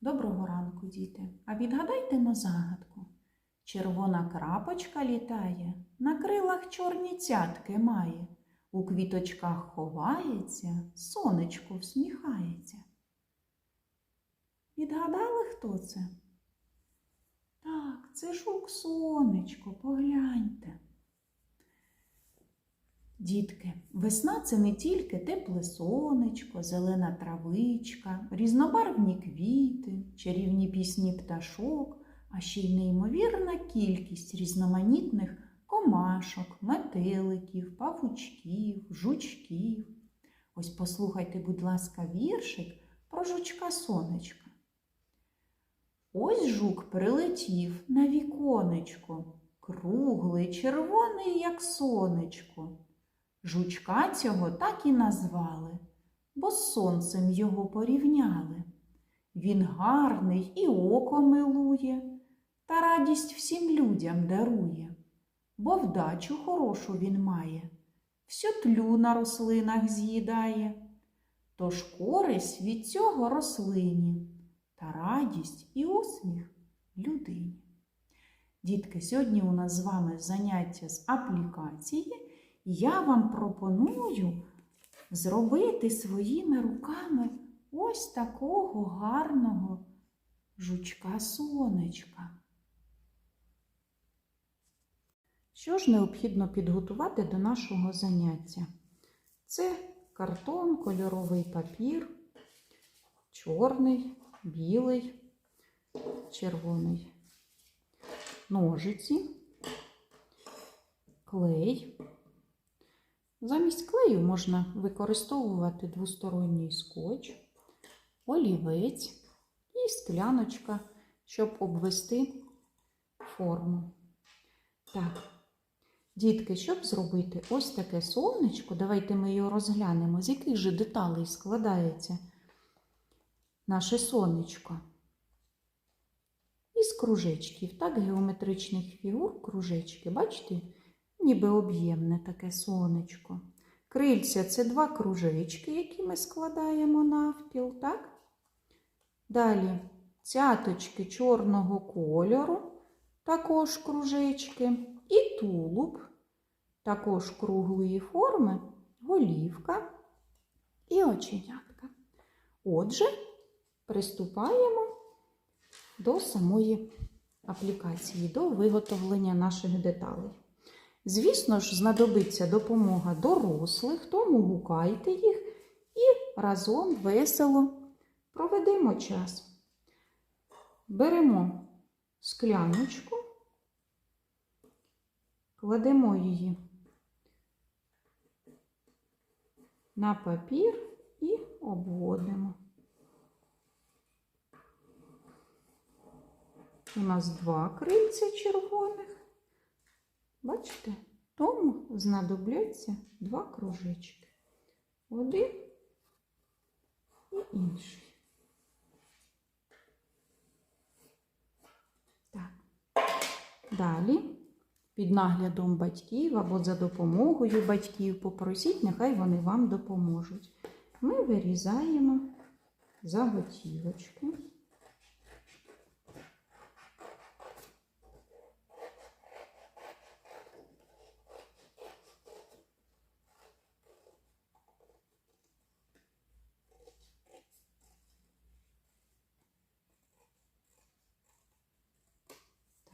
Доброго ранку, діти. А відгадайте на загадку. Червона крапочка літає, на крилах чорні цятки має, у квіточках ховається, сонечко всміхається. Відгадали, хто це? Так, це жук сонечко, погляньте. Дітки, весна це не тільки тепле сонечко, зелена травичка, різнобарвні квіти, чарівні пісні пташок, а ще й неймовірна кількість різноманітних комашок, метеликів, павучків, жучків. Ось послухайте, будь ласка, віршик про жучка сонечка. Ось жук прилетів на віконечко, круглий, червоний, як сонечко. Жучка цього так і назвали, бо з сонцем його порівняли. Він гарний і око милує, та радість всім людям дарує, бо вдачу хорошу він має, всю тлю на рослинах з'їдає. Тож користь від цього рослині та радість і усміх людині. Дітки, сьогодні у нас з вами заняття з аплікації. Я вам пропоную зробити своїми руками ось такого гарного жучка сонечка. Що ж необхідно підготувати до нашого заняття? Це картон, кольоровий папір, чорний, білий, червоний, ножиці, клей. Замість клею можна використовувати двосторонній скотч, олівець і скляночка, щоб обвести форму. Так, дітки, щоб зробити ось таке сонечко, давайте ми його розглянемо, з яких же деталей складається наше сонечко. Із кружечків, так, геометричних фігур кружечки, бачите? Ніби об'ємне таке сонечко. Крильця це два кружечки, які ми складаємо навпіл, так? Далі цяточки чорного кольору, також кружечки, і тулуб, також круглої форми, голівка і оченятка. Отже, приступаємо до самої аплікації, до виготовлення наших деталей. Звісно ж, знадобиться допомога дорослих, тому гукайте їх і разом весело проведемо час. Беремо скляночку, кладемо її на папір і обводимо. У нас два крильця червоних. Бачите? Тому знадобляться два кружечки. Один і інший. Так. Далі, під наглядом батьків або за допомогою батьків, попросіть, нехай вони вам допоможуть. Ми вирізаємо заготівочки.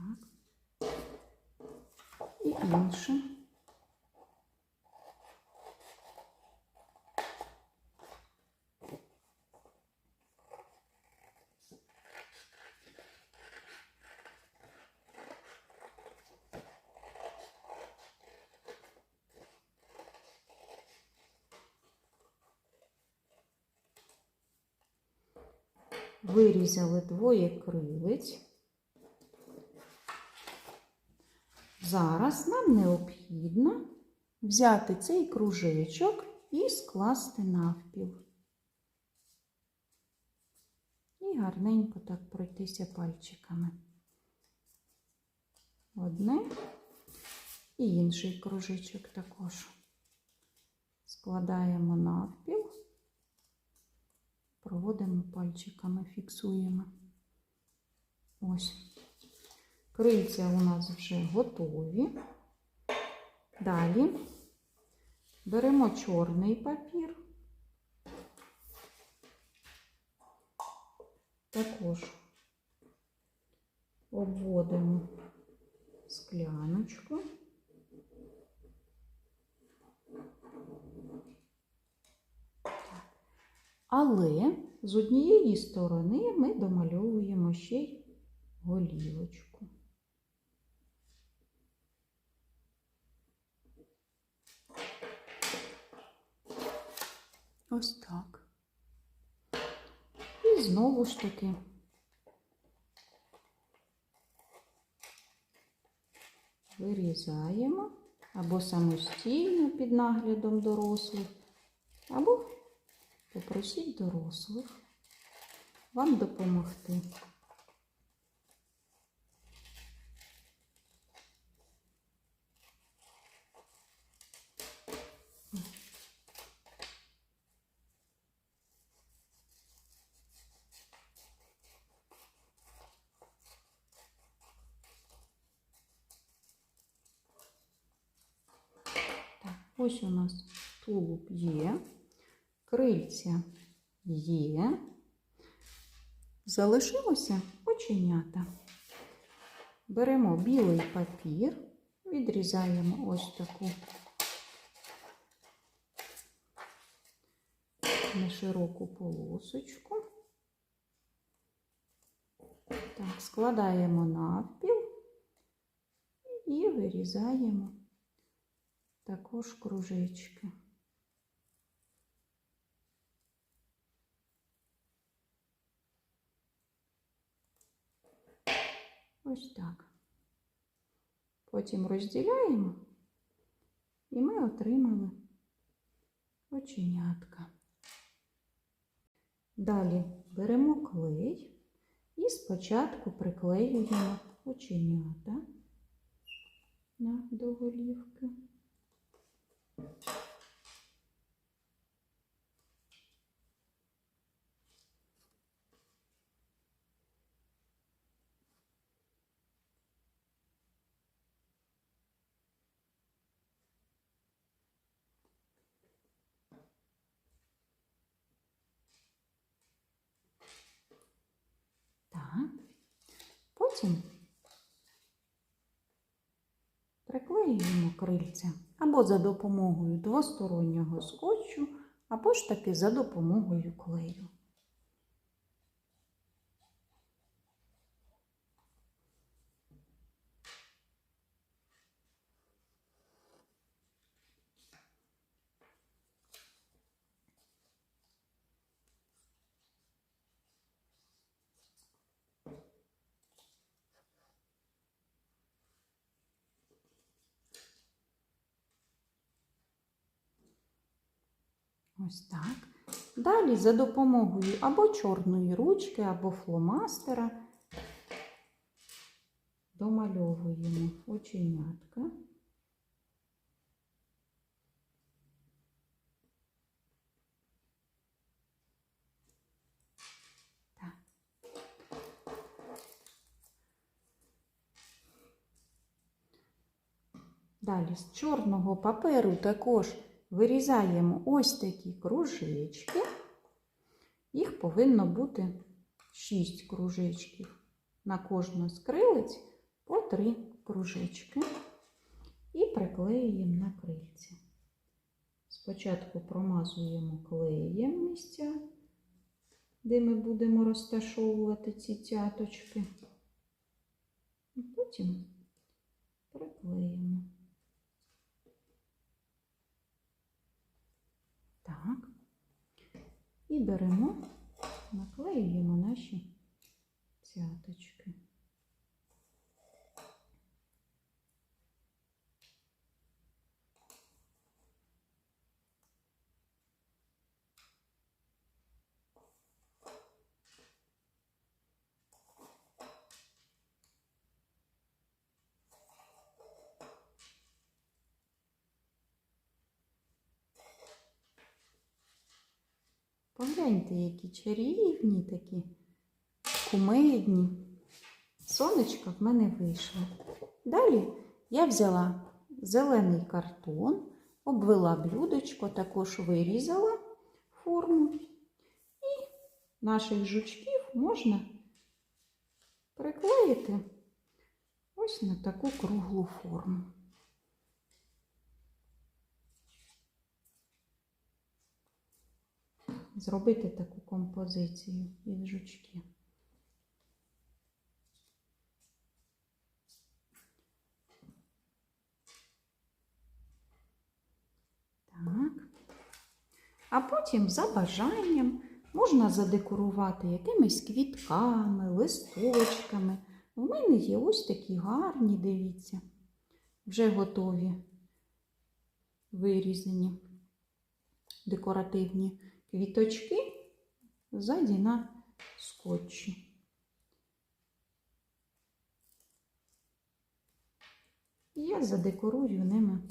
Так. І інше. Вирізали двоє крилиць. Зараз нам необхідно взяти цей кружечок і скласти навпіл. І гарненько так пройтися пальчиками. Одне і інший кружечок також. Складаємо навпіл проводимо пальчиками, фіксуємо. Ось. Крильця у нас вже готові. Далі беремо чорний папір. Також обводимо скляночку. Але з однієї сторони ми домальовуємо ще й голівочку. Ось так. І знову ж таки вирізаємо або самостійно під наглядом дорослих, або попросіть дорослих вам допомогти. Так, ось у нас тулуб є, крильця є. Залишилося оченята. Беремо білий папір, відрізаємо ось таку нешироку полосочку. Так, складаємо навпіл і вирізаємо також кружечки. Ось так. Потім розділяємо, і ми отримали оченятка. Далі беремо клей і спочатку приклеюємо оченята на до голівки. Так. Потім приклеюємо крильця або за допомогою двостороннього скотчу, або ж таки за допомогою клею. Ось так. Далі за допомогою або чорної ручки, або фломастера домальовуємо оченятка. Далі з чорного паперу також вирізаємо ось такі кружечки. Їх повинно бути 6 кружечків. На кожну з крилиць по 3 кружечки. І приклеюємо на крильці. Спочатку промазуємо клеєм місця, де ми будемо розташовувати ці цяточки. І потім приклеїмо. Так. І беремо, наклеюємо наші цяточки. Погляньте, які чарівні такі, кумедні. Сонечко в мене вийшло. Далі я взяла зелений картон, обвела блюдечко, також вирізала форму. І наших жучків можна приклеїти ось на таку круглу форму. Зробити таку композицію із жучків. Так. А потім за бажанням можна задекорувати якимись квітками, листочками. У мене є ось такі гарні, дивіться, вже готові вирізані декоративні квіточки ззаді на скотчі. І я задекорую ними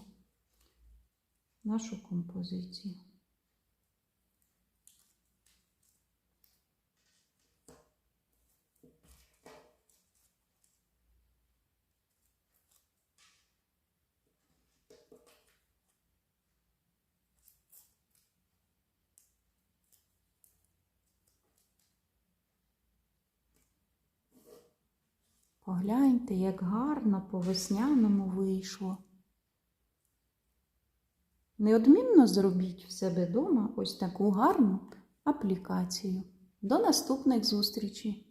нашу композицію. Погляньте, як гарно по весняному вийшло. Неодмінно зробіть в себе дома ось таку гарну аплікацію. До наступних зустрічей!